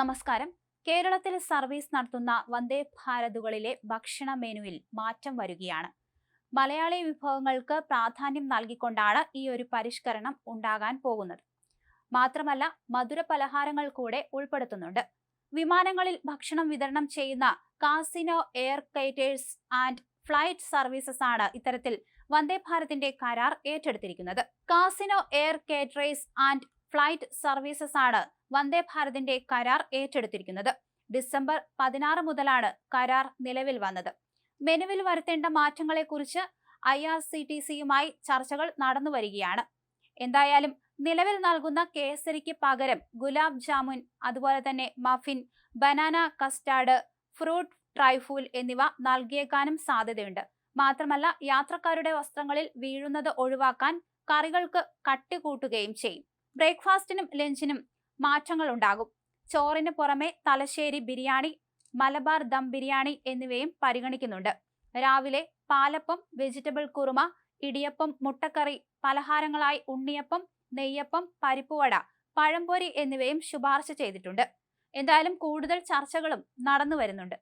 നമസ്കാരം. കേരളത്തിൽ സർവീസ് നടത്തുന്ന വന്ദേ ഭാരതുകളിലെ ഭക്ഷണ മെനുവിൽ മാറ്റം വരികയാണ്. മലയാളി വിഭവങ്ങൾക്ക് പ്രാധാന്യം നൽകിക്കൊണ്ടാണ് ഈ ഒരു പരിഷ്കരണം ഉണ്ടാകാൻ പോകുന്നത്. മാത്രമല്ല മധുര പലഹാരങ്ങൾ കൂടെ ഉൾപ്പെടുത്തുന്നുണ്ട്. വിമാനങ്ങളിൽ ഭക്ഷണം വിതരണം ചെയ്യുന്ന Casino air caterers and flight services ആണ് ഇത്തരത്തിൽ വന്ദേ ഭാരതിന്റെ കരാർ ഏറ്റെടുത്തിരിക്കുന്നത്. Casino air caterers and flight services ആണ് വന്ദേ ഭാരതിന്റെ കരാർ ഏറ്റെടുത്തിരിക്കുന്നത്. ഡിസംബർ പതിനാറ് മുതലാണ് കരാർ നിലവിൽ വന്നത്. മെനുവിൽ വരുത്തേണ്ട മാറ്റങ്ങളെക്കുറിച്ച് ഐ ആർ സി ടി സിയുമായി ചർച്ചകൾ നടന്നു വരികയാണ്. എന്തായാലും നിലവിൽ നൽകുന്ന കേസരിക്ക് പകരം ഗുലാബ് ജാമുൻ അതുപോലെ തന്നെ muffin banana custard fruit trifle എന്നിവ നൽകിയേക്കാനും സാധ്യതയുണ്ട്. മാത്രമല്ല യാത്രക്കാരുടെ വസ്ത്രങ്ങളിൽ വീഴുന്നത് ഒഴിവാക്കാൻ കറികൾക്ക് കട്ടി കൂട്ടുകയും ചെയ്യും. ബ്രേക്ക്ഫാസ്റ്റിനും ലഞ്ചിനും മാറ്റങ്ങൾ ഉണ്ടാകും. ചോറിന് പുറമെ തലശ്ശേരി ബിരിയാണി മലബാർ ദം ബിരിയാണി എന്നിവയും പരിഗണിക്കുന്നുണ്ട്. രാവിലെ പാലപ്പം വെജിറ്റബിൾ കുറുമ ഇടിയപ്പം മുട്ടക്കറി പലഹാരങ്ങളായി ഉണ്ണിയപ്പം നെയ്യപ്പം പരിപ്പുവട പഴംപൊരി എന്നിവയും ശുപാർശ ചെയ്തിട്ടുണ്ട്. എന്തായാലും കൂടുതൽ ചർച്ചകളും നടന്നു വരുന്നുണ്ട്